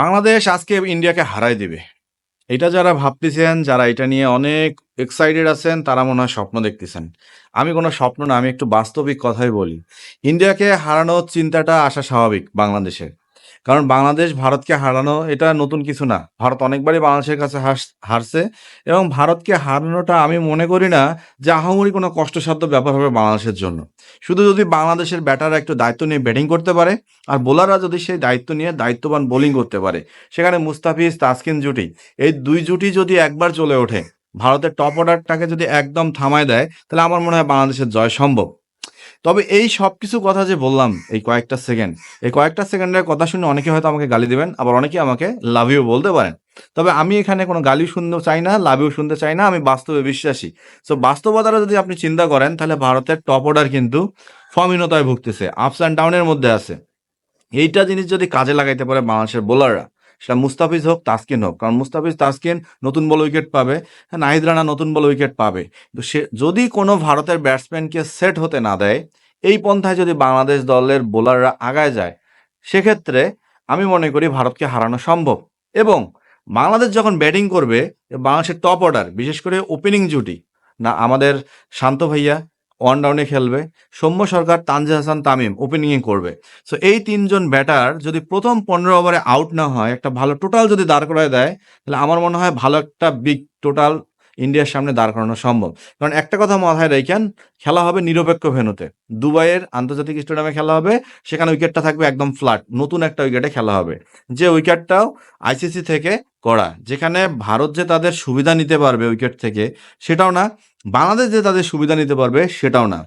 বাংলাদেশ আজকে ইন্ডিয়াকে হারাই দেবে। এটা যারা ভাবতেছেন, যারা এটা নিয়ে অনেক এক্সাইটেড আছেন, তারা মনে হয় স্বপ্ন দেখতেছেন। আমি কোনো স্বপ্ন না, আমি একটু বাস্তবিক কথাই বলি। ইন্ডিয়াকে হারানোর চিন্তাটা আসা স্বাভাবিক বাংলাদেশে কারণ বাংলাদেশ ভারতকে হারানো এটা নতুন কিছু না। ভারত অনেকবারই বাংলাদেশের কাছে হারছে এবং ভারতকে হারানোটা আমি মনে করি না যে আহামরি কোনো কষ্টসাধ্য ব্যাপার হবে বাংলাদেশের জন্য। শুধু যদি বাংলাদেশের ব্যাটাররা একটু দায়িত্ব নিয়ে ব্যাটিং করতে পারে আর বোলাররা যদি সেই দায়িত্ব নিয়ে দায়িত্ববান বোলিং করতে পারে। সেখানে মুস্তাফিজ, তাসকিন জুটি, এই দুই জুটি যদি একবার চলে ওঠে, ভারতের টপ অর্ডারটাকে যদি একদম থামায় দেয়, তাহলে আমার মনে হয় বাংলাদেশের জয় সম্ভব। তবে এই সব কিছু কথা যে বললাম, এই কয়েকটা সেকেন্ড এই কয়েকটা সেকেন্ডের কথা শুনে অনেকে হয়তো আমাকে গালি দেবেন, আবার অনেকে আমাকে লাভ ইউ বলতে পারেন। তবে আমি এখানে কোনো গালি শুনতে চাই না লাভ ইউ শুনতে চাই না, আমি বাস্তবে বিশ্বাসী। সো বাস্তবতাটা যদি আপনি চিন্তা করেন, তাহলে ভারতের টপ অর্ডার কিন্তু ফর্মহীনতায় ভুগতেছে আপস অ্যান্ড ডাউনের মধ্যে আছে। এইটা জিনিস যদি কাজে লাগাইতে পারে বাংলাদেশের বোলাররা সেটা মুস্তাফিজ হোক তাসকিন হোক। কারণ মুস্তাফিজ তাসকিন নতুন বল উইকেট পাবে। হ্যাঁ, নাহিদ রানা নতুন বল উইকেট পাবে। তো সে যদি কোনো ভারতের ব্যাটসম্যানকে সেট হতে না দেয় এই পন্থায় যদি বাংলাদেশ দলের বোলাররা আগায় যায় সেক্ষেত্রে আমি মনে করি ভারতকে হারানো সম্ভব। এবং বাংলাদেশ যখন ব্যাটিং করবে বাংলাদেশের টপ অর্ডার বিশেষ করে ওপেনিং জুটি না আমাদের শান্ত ভাইয়া ওয়ান ডাউনে খেলবে। সৌম্য সরকার তানজে হাসান, তামিম ওপেনিংয়ে করবে। সো এই তিনজন ব্যাটার যদি প্রথম পনেরো ওভারে আউট না হয়, একটা ভালো টোটাল যদি দাঁড় করায় দেয়, তাহলে আমার মনে হয় ভালো একটা বিগ টোটাল ইন্ডিয়ার সামনে দাঁড় করানো সম্ভব। কারণ একটা কথা মাথায় রেখেন, খেলা হবে নিরপেক্ষ ভেনুতে দুবাইয়ের আন্তর্জাতিক স্টেডিয়ামে খেলা হবে, সেখানে উইকেটটা থাকবে একদম ফ্ল্যাট নতুন একটা উইকেটে খেলা হবে। যে উইকেটটাও আইসিসি থেকে করা, যেখানে ভারত যে তাদের সুবিধা নিতে পারবে উইকেট থেকে, সেটাও না। বাংলাদেশ যে তাদের সুবিধা নিতে পারবে, সেটাও না।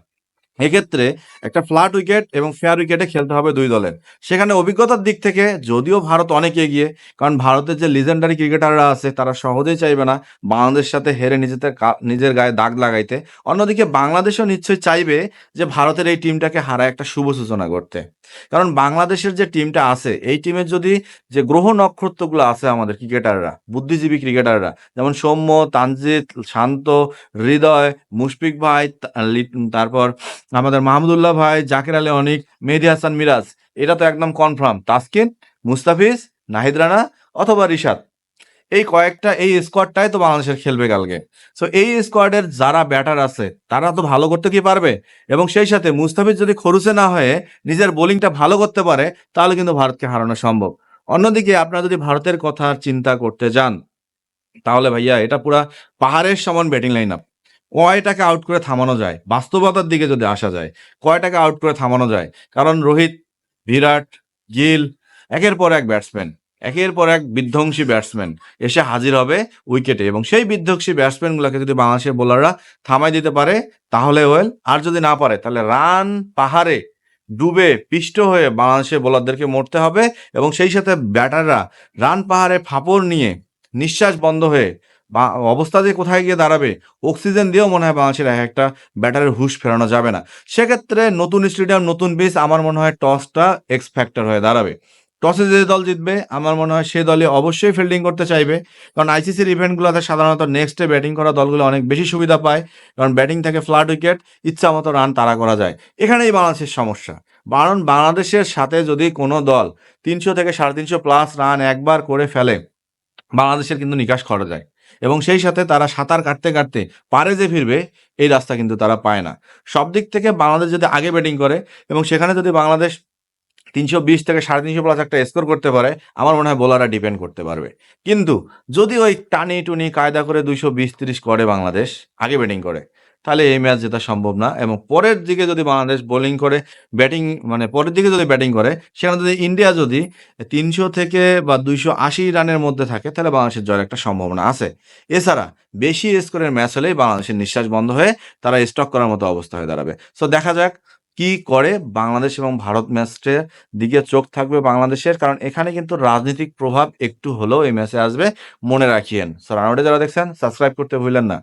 এক্ষেত্রে একটা ফ্ল্যাট উইকেট এবং ফেয়ার উইকেটে খেলতে হবে দুই দলের। সেখানে অভিজ্ঞতার দিক থেকে যদিও ভারত অনেক এগিয়ে, কারণ ভারতের যে লিজেন্ডারি ক্রিকেটাররা আছে, তারা সহজেই চাইবে না বাংলাদেশের সাথে হেরে নিজেদের নিজের গায়ে দাগ লাগাইতে। অন্যদিকে বাংলাদেশও নিশ্চয়ই চাইবে যে ভারতের এই টিমটাকে হারায় একটা শুভ সূচনা করতে কারণ বাংলাদেশের যে টিমটা আছে, এই টিমের যদি যে গ্রহ নক্ষত্রগুলো আছে আমাদের ক্রিকেটাররা বুদ্ধিজীবী ক্রিকেটাররা যেমন সৌম্য, তানজিৎ, শান্ত, হৃদয়, মুশফিক ভাই তারপর আমাদের মাহমুদুল্লাহ ভাই, জাকির আলী অনিক, মেহেদি হাসান মিরাজ, এটা তো একদম কনফার্ম তাসকিন, মুস্তাফিজ, নাহিদ রানা অথবা রিশাদ। এই কয়েকটা, এই স্কোয়াডটাই তো বাংলাদেশের খেলবে কালকে। সো এই স্কোয়াডের যারা ব্যাটার আছে, তারা তো ভালো করতে কি পারবে? এবং সেই সাথে মুস্তাফিজ যদি খরুসে না হয়ে নিজের বোলিংটা ভালো করতে পারে, তাহলে কিন্তু ভারতকে হারানো সম্ভব। অন্যদিকে আপনারা যদি ভারতের কথা চিন্তা করতে যান, তাহলে ভাইয়া, এটা পুরা পাহাড়ের সমান ব্যাটিং লাইন আপ কয়টাকে আউট করে থামানো যায়? বাস্তবতার দিকে যদি আসা যায়, কয়টাকে আউট করে থামানো যায়? কারণ রোহিত, বিরাট, গিল, একের পর এক ব্যাটসম্যান একের পর এক বিধ্বংসী ব্যাটসম্যান এসে হাজির হবে উইকেটে এবং সেই বিধ্বংসী ব্যাটসম্যানগুলোকে যদি বাংলাদেশের বোলাররা থামাই দিতে পারে, তাহলে ওয়েল, আর যদি না পারে, তাহলে রান পাহাড়ে ডুবে পিষ্ট হয়ে বাংলাদেশের বোলারদেরকে মরতে হবে। এবং সেই সাথে ব্যাটাররা রান পাহাড়ে ফাপড় নিয়ে নিঃশ্বাস বন্ধ হয়ে বা অবস্থা যে কোথায় গিয়ে দাঁড়াবে? অক্সিজেন দিয়েও মনে হয় বাংলাদেশের এক একটা ব্যাটারের হুশ ফেরানো যাবে না। সেক্ষেত্রে নতুন স্টেডিয়াম, নতুন পিচ আমার মনে হয় টসটা এক্স ফ্যাক্টর হয়ে দাঁড়াবে। টসে যে দল জিতবে, আমার মনে হয় সে দলে অবশ্যই ফিল্ডিং করতে চাইবে। কারণ আইসিসির ইভেন্টগুলোতে সাধারণত নেক্সটে ব্যাটিং করা দলগুলো অনেক বেশি সুবিধা পায়। কারণ ব্যাটিং থেকে ফ্ল্যাট উইকেট ইচ্ছা মতো রান তাড়া করা যায়। এখানেই বাংলাদেশের সমস্যা। কারণ বাংলাদেশের সাথে যদি কোনো দল তিনশো থেকে সাড়ে তিনশো প্লাস রান একবার করে ফেলে, বাংলাদেশের কিন্তু নিকাশ করা যায় এবং সেই সাথে তারা সাঁতার কাটতে কাটতে পারে যে ফিরবে, এই রাস্তা কিন্তু তারা পায় না। সব দিক থেকে বাংলাদেশ যদি আগে ব্যাটিং করে এবং সেখানে যদি বাংলাদেশ তিনশো বিশ থেকে সাড়ে তিনশো প্লাস একটা স্কোর করতে পারে, আমার মনে হয় বোলাররা ডিপেন্ড করতে পারবে। কিন্তু যদি ওই টানি টুনি কায়দা করে দুইশো বিশ, তিরিশ করে বাংলাদেশ, আগে ব্যাটিং করে তাহলে এই ম্যাচ জেতা সম্ভব না। এবং পরের দিকে যদি বাংলাদেশ বোলিং করে, ব্যাটিং মানে পরের দিকে যদি ব্যাটিং করে, সেখানে যদি ইন্ডিয়া যদি তিনশো থেকে বা দুইশো আশি রানের মধ্যে থাকে, তাহলে বাংলাদেশের জয়ের একটা সম্ভাবনা আছে। এছাড়া বেশি স্কোরের ম্যাচ হলেই বাংলাদেশের নিঃশ্বাস বন্ধ হয়ে তারা স্টক করার মতো অবস্থা হয়ে দাঁড়াবে। সো দেখা যাক কি করে বাংলাদেশ এবং ভারত ম্যাচটার দিকে চোখ থাকবে বাংলাদেশের, কারণ এখানে কিন্তু রাজনৈতিক প্রভাব একটু হলেও এই ম্যাচে আসবে। মনে রাখিয়েন। সো রানোডে যারা দেখছেন, সাবস্ক্রাইব করতে ভুলেন না।